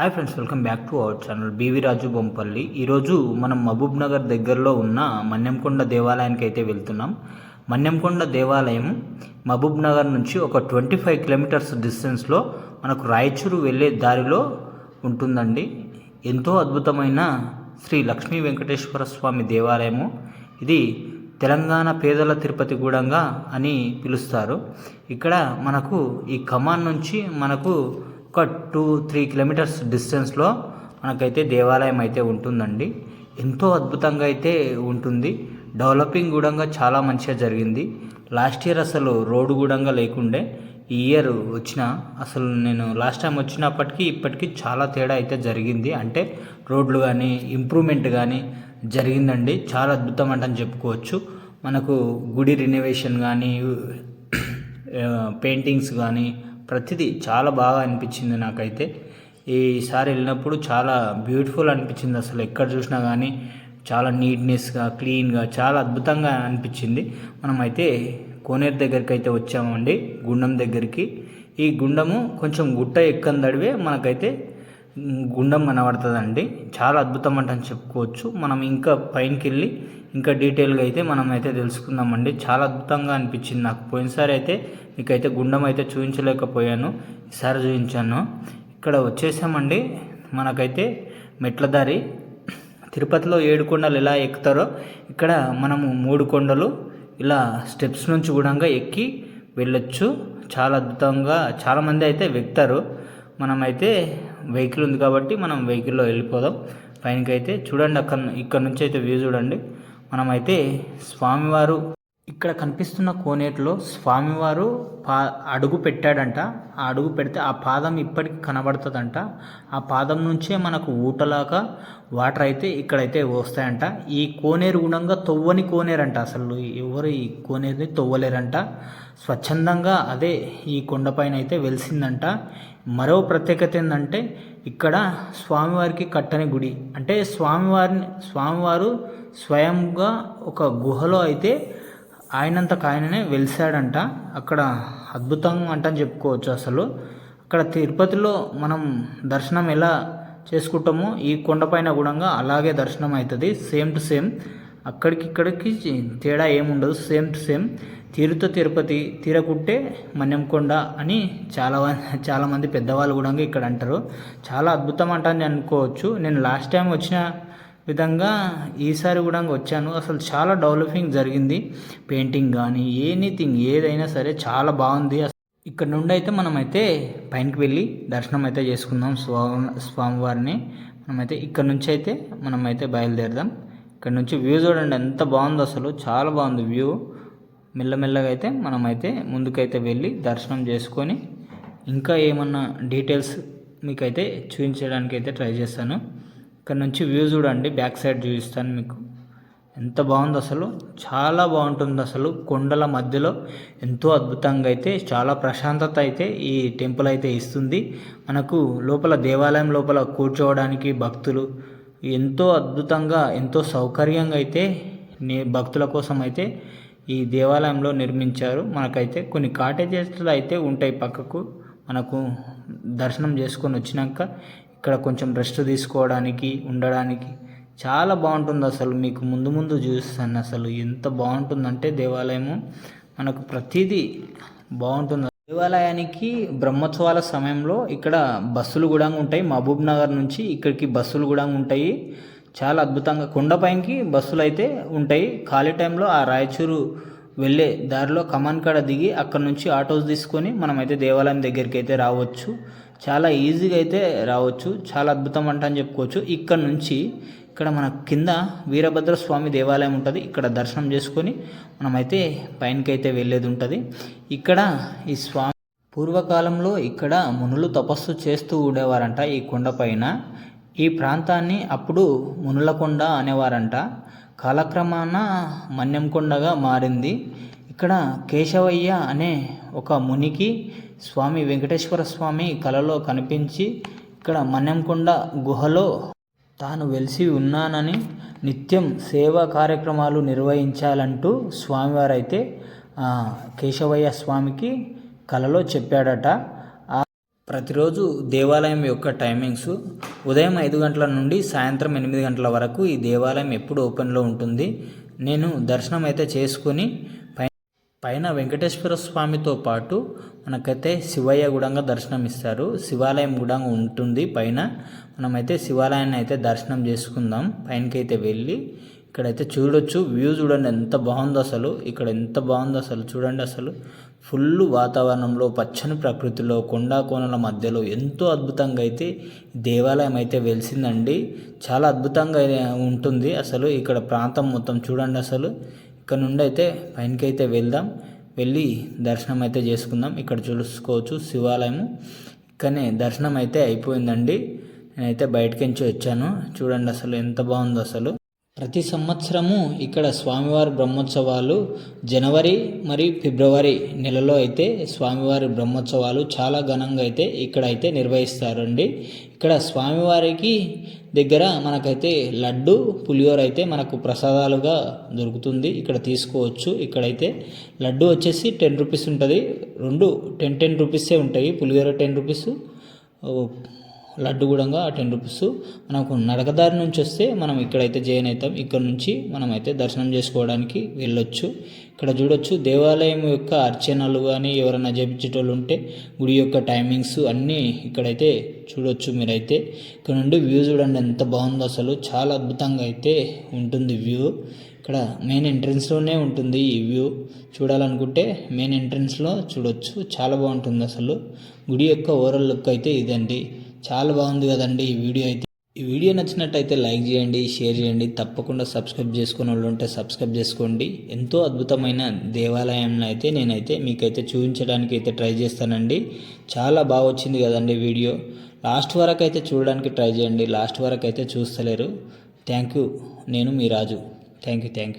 Hi friends welcome back to our channel BV Raju Bompalli ఈరోజు మనం మహబూబ్ నగర్ దగ్గరలో ఉన్న మన్యంకొండ దేవాలయానికి అయితే వెళ్తున్నాం. మన్యంకొండ దేవాలయం మహబూబ్ నగర్ నుంచి ఒక ట్వంటీ ఫైవ్ కిలోమీటర్స్ డిస్టెన్స్లో మనకు రాయచూరు వెళ్ళే దారిలో ఉంటుందండి. ఎంతో అద్భుతమైన శ్రీ లక్ష్మీ వెంకటేశ్వర స్వామి దేవాలయము. ఇది తెలంగాణ పేదల తిరుపతి గూడంగా అని పిలుస్తారు. ఇక్కడ మనకు ఈ కమాన్ నుంచి మనకు ఒక టూ త్రీ కిలోమీటర్స్ డిస్టెన్స్లో మనకైతే దేవాలయం అయితే ఉంటుందండి. ఎంతో అద్భుతంగా అయితే ఉంటుంది. డెవలపింగ్ కూడా చాలా మంచిగా జరిగింది. లాస్ట్ ఇయర్ అసలు రోడ్డు కూడా లేకుండే ఈ ఇయర్ వచ్చిన అసలు నేను లాస్ట్ టైం వచ్చినప్పటికీ ఇప్పటికీ చాలా తేడా అయితే జరిగింది. అంటే రోడ్లు కానీ ఇంప్రూవ్మెంట్ కానీ జరిగిందండి. చాలా అద్భుతం అంటని చెప్పుకోవచ్చు. మనకు గుడి రినోవేషన్ కానీ పెయింటింగ్స్ కానీ ప్రతిదీ చాలా బాగా అనిపించింది నాకైతే. ఈసారి వెళ్ళినప్పుడు చాలా బ్యూటిఫుల్ అనిపించింది అసలు ఎక్కడ చూసినా కానీ చాలా నీట్నెస్గా క్లీన్గా చాలా అద్భుతంగా అనిపించింది. మనమైతే కోనేరు దగ్గరికి అయితే వచ్చామండి గుండం దగ్గరికి. ఈ గుండము కొంచెం గుట్ట ఎక్కందడివే మనకైతే గుండం కనబడుతుందండి. చాలా అద్భుతం అంటే అని చెప్పుకోవచ్చు. మనం ఇంకా పైనకి వెళ్ళి ఇంకా డీటెయిల్గా అయితే మనం అయితే తెలుసుకుందామండి. చాలా అద్భుతంగా అనిపించింది నాకు. పోయినసారి అయితే మీకైతే గుండం అయితే చూపించలేకపోయాను ఈసారి చూపించాను ఇక్కడ వచ్చేసామండి. మనకైతే మెట్ల దారి తిరుపతిలో ఏడు కొండలు ఎలా ఎక్కుతారో ఇక్కడ మనము మూడు కొండలు ఇలా స్టెప్స్ నుంచి కూడా ఎక్కి వెళ్ళొచ్చు. చాలా అద్భుతంగా చాలామంది అయితే ఎక్కుతారు మనమైతే వెహికల్ ఉంది కాబట్టి మనం వెహికల్లో వెళ్ళిపోదాం. పైనకైతే అయితే చూడండి అక్కడ ఇక్కడ నుంచి అయితే వ్యూ చూడండి. మనమైతే స్వామివారు ఇక్కడ కనిపిస్తున్న కోనేటిలో స్వామివారు పా అడుగు పెట్టాడంట. ఆ అడుగు పెడితే ఆ పాదం ఇప్పటికి కనబడుతుందంట. ఆ పాదం నుంచే మనకు ఊటలాగా వాటర్ అయితే ఇక్కడైతే వస్తాయంట. ఈ కోనేరు గుణంగా తొవ్వని కోనేరంట. అసలు ఎవరు ఈ కోనేరుని తొవ్వలేరంట. స్వచ్ఛందంగా అదే ఈ కొండపైన అయితే వెలిసిందంట. మరో ప్రత్యేకత ఏంటంటే ఇక్కడ స్వామివారికి కట్టని గుడి. అంటే స్వామివారిని స్వామివారు స్వయంగా ఒక గుహలో అయితే ఆయనంతకు ఆయననే వెలిసాడంట అక్కడ అద్భుతంగా అంటని చెప్పుకోవచ్చు అసలు. అక్కడ తిరుపతిలో మనం దర్శనం ఎలా చేసుకుంటామో ఈ కొండపైన కూడా అలాగే దర్శనం అవుతుంది. సేమ్ టు సేమ్ అక్కడికి ఇక్కడికి తేడా ఏముండదు. సేమ్ టు సేమ్ తీరుతో తిరుపతి తీరకుంటే మన్యంకొండ అని చాలా చాలామంది పెద్దవాళ్ళు కూడా ఇక్కడ అంటారు. చాలా అద్భుతం అంటని అనుకోవచ్చు. నేను లాస్ట్ టైం వచ్చిన విధంగా ఈసారి కూడా వచ్చాను. అసలు చాలా డెవలపింగ్ జరిగింది. పెయింటింగ్ కానీ ఎనీథింగ్ ఏదైనా సరే చాలా బాగుంది. ఇక్కడ నుండి అయితే మనమైతే పైనకి వెళ్ళి దర్శనం అయితే చేసుకుందాం స్వామి స్వామివారిని. మనమైతే ఇక్కడ నుంచి అయితే మనమైతే బయలుదేరదాం. ఇక్కడ నుంచి వ్యూ చూడండి ఎంత బాగుందో అసలు. చాలా బాగుంది వ్యూ. మెల్లమెల్లగా అయితే మనమైతే ముందుకైతే వెళ్ళి దర్శనం చేసుకొని ఇంకా ఏమన్నా డీటెయిల్స్ మీకైతే చూపించడానికి అయితే ట్రై చేస్తాను. ఇక్కడ నుంచి వ్యూ చూడండి బ్యాక్ సైడ్ చూపిస్తాను మీకు. ఎంత బాగుంది అసలు? చాలా బాగుంటుంది అసలు. కొండల మధ్యలో ఎంతో అద్భుతంగా అయితే చాలా ప్రశాంతత అయితే ఈ టెంపుల్ అయితే ఇస్తుంది. మనకు లోపల దేవాలయం లోపల కూర్చోవడానికి భక్తులు ఎంతో అద్భుతంగా ఎంతో సౌకర్యంగా అయితే నే భక్తుల కోసం అయితే ఈ దేవాలయంలో నిర్మించారు. మనకైతే కొన్ని కాటేజెస్లు అయితే ఉంటాయి పక్కకు. మనకు దర్శనం చేసుకొని వచ్చినాక ఇక్కడ కొంచెం రెస్ట్ తీసుకోవడానికి ఉండడానికి చాలా బాగుంటుంది అసలు. మీకు ముందు ముందు చూస్తాను అసలు ఎంత బాగుంటుందంటే దేవాలయము. మనకు ప్రతిదీ బాగుంటుంది. దేవాలయానికి బ్రహ్మోత్సవాల సమయంలో ఇక్కడ బస్సులు కూడా ఉంటాయి. మహబూబ్ నగర్ నుంచి ఇక్కడికి బస్సులు కూడా ఉంటాయి. చాలా అద్భుతంగా కొండపైకి బస్సులు అయితే ఉంటాయి. ఖాళీ టైంలో ఆ రాయచూరు వెళ్ళే దారిలో కమాన్ కాడ దిగి అక్కడ నుంచి ఆటోస్ తీసుకొని మనమైతే దేవాలయం దగ్గరికి అయితే రావచ్చు. చాలా ఈజీగా అయితే రావచ్చు. చాలా అద్భుతం అంట అని చెప్పుకోవచ్చు. ఇక్కడ నుంచి ఇక్కడ మన కింద వీరభద్ర స్వామి దేవాలయం ఉంటుంది. ఇక్కడ దర్శనం చేసుకొని మనమైతే పైనకైతే వెళ్ళేది ఉంటుంది. ఇక్కడ ఈ స్వామి పూర్వకాలంలో ఇక్కడ మునులు తపస్సు చేస్తూ ఉండేవారంట ఈ కొండపైన ఈ ప్రాంతాన్ని అప్పుడు మునులకొండ అనేవారంట. కాలక్రమాన మన్యంకొండగా మారింది. ఇక్కడ కేశవయ్య అనే ఒక మునికి స్వామి వెంకటేశ్వర స్వామి కలలో కనిపించి ఇక్కడ మన్యంకొండ గుహలో తాను వెలిసి ఉన్నానని నిత్యం సేవా కార్యక్రమాలు నిర్వహించాలంటూ స్వామివారైతే కేశవయ్య స్వామికి కలలో చెప్పాడట. ప్రతిరోజు దేవాలయం యొక్క టైమింగ్స్ ఉదయం ఐదు గంటల నుండి సాయంత్రం ఎనిమిది గంటల వరకు ఈ దేవాలయం ఎప్పుడు ఓపెన్లో ఉంటుంది. నేను దర్శనం అయితే చేసుకుని పైన వెంకటేశ్వర స్వామితో పాటు మనకైతే శివయ్య గుడంగా దర్శనం ఇస్తారు. శివాలయం గుడంగా ఉంటుంది పైన. మనమైతే శివాలయాన్ని అయితే దర్శనం చేసుకుందాం. పైనకైతే వెళ్ళి ఇక్కడైతే చూడొచ్చు. వ్యూ చూడండి ఎంత బాగుందో అసలు. ఇక్కడ ఎంత బాగుందో అసలు. చూడండి అసలు. ఫుల్ వాతావరణంలో పచ్చని ప్రకృతిలో కొండా కోనల మధ్యలో ఎంతో అద్భుతంగా అయితే దేవాలయం అయితే వెలిసిందండి. చాలా అద్భుతంగా ఉంటుంది అసలు. ఇక్కడ ప్రాంతం మొత్తం చూడండి అసలు. ఇక్కడ నుండి అయితే పైనకి అయితే వెళ్దాం. వెళ్ళి దర్శనం అయితే చేసుకుందాం. ఇక్కడ చూసుకోవచ్చు శివాలయము. ఇక్కడనే దర్శనం అయితే అయిపోయిందండి. నేనైతే బయటకి నుంచి వచ్చాను. చూడండి అసలు ఎంత బాగుందో అసలు. ప్రతి సంవత్సరము ఇక్కడ స్వామివారి బ్రహ్మోత్సవాలు జనవరి మరియు ఫిబ్రవరి నెలలో అయితే స్వామివారి బ్రహ్మోత్సవాలు చాలా ఘనంగా అయితే ఇక్కడ అయితే నిర్వహిస్తారండి. ఇక్కడ స్వామివారికి దగ్గర మనకైతే లడ్డు పులిహోర అయితే మనకు ప్రసాదాలుగా దొరుకుతుంది. ఇక్కడ తీసుకోవచ్చు. ఇక్కడైతే లడ్డు వచ్చేసి టెన్ రూపీస్ ఉంటుంది. రెండు టెన్ టెన్ రూపీసే ఉంటాయి. పులిహోర టెన్ రూపీస్ లడ్డు కూడా టెన్ రూపీస్. మనకు నడకదారి నుంచి వస్తే మనం ఇక్కడైతే జైన్ అవుతాం. ఇక్కడ నుంచి మనం అయితే దర్శనం చేసుకోవడానికి వెళ్ళొచ్చు. ఇక్కడ చూడొచ్చు దేవాలయం యొక్క అర్చనలు కానీ ఎవరైనా చేపించేటోళ్ళు ఉంటే గుడి యొక్క టైమింగ్స్ అన్నీ ఇక్కడైతే చూడొచ్చు మీరైతే. ఇక్కడ నుండి వ్యూ చూడండి ఎంత బాగుందో అసలు. చాలా అద్భుతంగా అయితే ఉంటుంది వ్యూ. ఇక్కడ మెయిన్ ఎంట్రన్స్లోనే ఉంటుంది ఈ వ్యూ. చూడాలనుకుంటే మెయిన్ ఎంట్రన్స్లో చూడొచ్చు. చాలా బాగుంటుంది అసలు. గుడి యొక్క ఓవరాల్ లుక్ అయితే ఇదండి. చాలా బాగుంది కదండి ఈ వీడియో అయితే. ఈ వీడియో నచ్చినట్టయితే లైక్ చేయండి షేర్ చేయండి. తప్పకుండా సబ్స్క్రైబ్ చేసుకుని వాళ్ళు ఉంటే సబ్స్క్రైబ్ చేసుకోండి. ఎంతో అద్భుతమైన దేవాలయంలో అయితే నేనైతే మీకైతే చూపించడానికి అయితే ట్రై చేస్తానండి. చాలా బాగా వచ్చింది కదండి వీడియో. లాస్ట్ వరకు అయితే చూడడానికి ట్రై చేయండి. లాస్ట్ వరకు అయితే చూస్తలేరు. Thank you. నేను మీ Raju. Thank you thank you.